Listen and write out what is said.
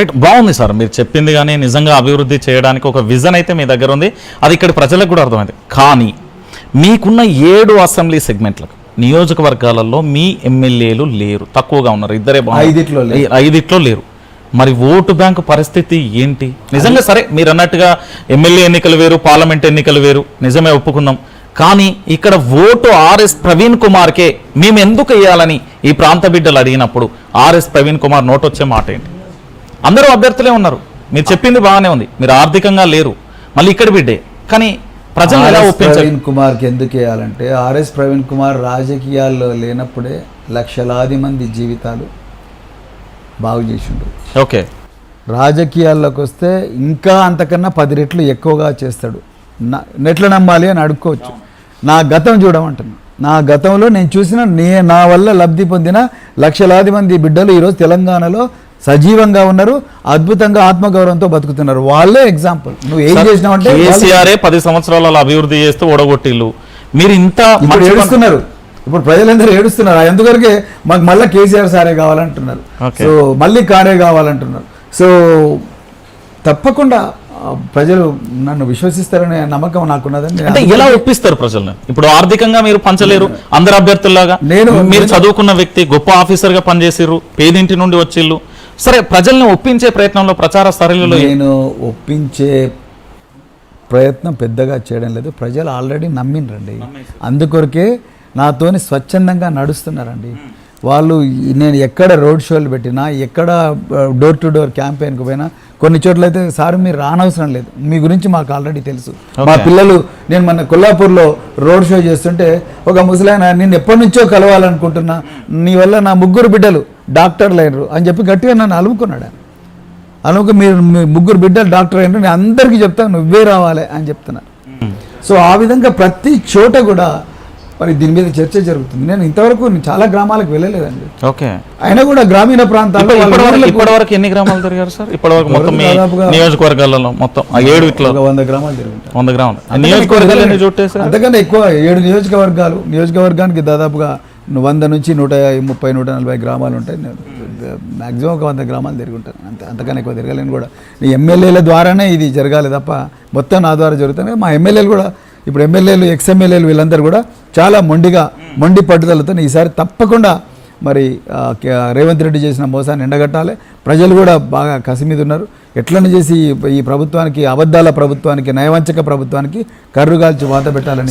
Right బాగుంది sir. మీరు చెప్పింది కానీ నిజంగా అభివృద్ధి చేయడానికి ఒక విజన్ అయితే మీ దగ్గర ఉంది. అది ఇక్కడ ప్రజలకు కూడా అర్థమైంది. కానీ మీకున్న ఏడు అసెంబ్లీ సెగ్మెంట్లకు నియోజకవర్గాలలో మీ ఎమ్మెల్యేలు లేరు. తక్కువగా ఉన్నారు. ఇద్దరే. ఐదిట్లో ఐదిట్లో లేరు. మరి ఓటు బ్యాంకు పరిస్థితి ఏంటి? నిజంగా సరే మీరు అన్నట్టుగా ఎమ్మెల్యే ఎన్నికలు వేరు పార్లమెంట్ ఎన్నికలు వేరు. నిజమే ఒప్పుకుందాం కానీ ఇక్కడ ఓటు ఆర్ఎస్ ప్రవీణ్ కుమార్కే మేము ఎందుకు వేయాలని ఈ ప్రాంత బిడ్డలు అడిగినప్పుడు ఆర్ఎస్ ప్రవీణ్ కుమార్ నోట్ వచ్చే మాట ఏంటి? అందరూ అభ్యర్థులే ఉన్నారు. మీరు చెప్పింది బాగానే ఉంది. మీరు ఆర్థికంగా లేరు. మళ్ళీ ఇక్కడ బిడ్డే. కానీ ప్రజలు ఎలా ప్రవీణ్ కుమార్కి ఎందుకు వేయాలంటే ఆర్ఎస్ ప్రవీణ్ కుమార్ రాజకీయాల్లో లేనప్పుడే లక్షలాది మంది జీవితాలు బాగు చేసిండు. ఓకే. రాజకీయాల్లోకి వస్తే ఇంకా అంతకన్నా పది రెట్లు ఎక్కువగా చేస్తాడు. నా నెట్ల నమ్మాలి అని అడుక్కోవచ్చు. నా గతం చూడమంటున్నా. నా గతంలో నేను చూసిన నే నా వల్ల లబ్ధి పొందిన లక్షలాది మంది బిడ్డలు ఈరోజు తెలంగాణలో సజీవంగా ఉన్నారు అద్భుతంగా ఆత్మగౌరవంతో బతుకుతున్నారు. వాళ్ళే ఎగ్జాంపుల్ నువ్వు ఏం చేసినావంటే వాళ్ళు- కేసీఆర్ పది సంవత్సరాలలో అభివృద్ధి చేస్తూ ఓడగొట్టిల్లు. మీరు ఇంత ఏడుస్తున్నారు. ఇప్పుడు ప్రజలందరూ ఏడుస్తున్నారు. ఎందుకొరకే మాకు మళ్ళీ కేసీఆర్ సారే కావాలంటున్నారు. సో మళ్ళీ కారే కావాలంటున్నారు. సో తప్పకుండా ప్రజలు నన్ను విశ్వసిస్తారనే నమ్మకం నాకున్నదని అంటే ఎలా ఒప్పిస్తారు ప్రజల్ని? ఇప్పుడు ఆర్థికంగా మీరు పంచలేరు అందరు అభ్యర్థుల్లాగా. నేను- మీరు చదువుకున్న వ్యక్తి గొప్ప ఆఫీసర్గా పనిచేసిర్రు పేదింటి నుండి వచ్చిళ్ళు సరే ప్రజల్ని ఒప్పించే ప్రయత్నంలో ప్రచార సరళిలో నేను ఒప్పించే ప్రయత్నం పెద్దగా చేయడం లేదు. ప్రజలు ఆల్రెడీ నమ్మిండ్రండి. అందుకొరకే నాతోని స్వచ్ఛందంగా నడుస్తున్నారండి. వాళ్ళు నేను ఎక్కడ రోడ్ షోలు పెట్టినా ఎక్కడ డోర్ టు డోర్ క్యాంపెయిన్కి పోయినా కొన్ని చోట్ల అయితే సార్ మీరు రానవసరం లేదు. మీ గురించి మాకు ఆల్రెడీ తెలుసు. మా. పిల్లలు నేను మన కొల్లాపూర్లో రోడ్ షో చేస్తుంటే ఒక ముసలాయన నేను ఎప్పటి నుంచో కలవాలనుకుంటున్నా. నీ వల్ల నా ముగ్గురు బిడ్డలు డాక్టర్లు అయినరు అని చెప్పి గట్టిగా నన్ను అలుముకున్నాడు. ఆయన మీరు మీ ముగ్గురు బిడ్డలు డాక్టర్ అయినారు నేను అందరికీ చెప్తాను నువ్వే రావాలి అని చెప్తున్నారు సో ఆ విధంగా ప్రతి చోట కూడా మరి దీని మీద చర్చ జరుగుతుంది. నేను ఇంతవరకు చాలా గ్రామాలకు వెళ్ళలేదండి. ఓకే. అయినా కూడా గ్రామీణ ప్రాంతాల్లో వాళ్ళ ఇప్పటి వరకు ఊర్లకు ఇప్పటి వరకు ఎన్ని గ్రామాలు తిరిగారు సార్? ఇప్పటి వరకు మొత్తం నియోజకవర్గాలలో మొత్తం ఏడు ఇట్లా వంద గ్రామాలు తిరుగుతాను వంద గ్రామాలు. నియోజకవర్గాలు అంతకన్నా ఎక్కువ ఏడు నియోజకవర్గాలు. నియోజకవర్గానికి దాదాపుగా వంద నుంచి నూట ముప్పై నూట నలభై గ్రామాలు ఉంటాయి. మ్యాక్సిమం ఒక వంద గ్రామాలు తిరుగుంటాను అంత అంతకన్నా ఎక్కువ తిరగలేను కూడా. నీ ఎమ్మెల్యేల ద్వారానే ఇది జరగాలి తప్ప మొత్తం నా ద్వారా జరుగుతుంది. మా ఎమ్మెల్యేలు కూడా ఇప్పుడు ఎమ్మెల్యేలు ఎక్స్ఎమ్మెల్యేలు వీళ్ళందరూ కూడా చాలా మొండిగా మొండి పట్టుదలతో ఈసారి తప్పకుండా మరి రేవంత్ రెడ్డి చేసిన మోసాన్ని ఎండగట్టాలి. ప్రజలు కూడా బాగా కసి మీద ఉన్నారు. ఎట్లని చేసి ఈ- ఈ ప్రభుత్వానికి అబద్ధాల ప్రభుత్వానికి నయవంచక ప్రభుత్వానికి కర్రుగాల్చి వాత పెట్టాలని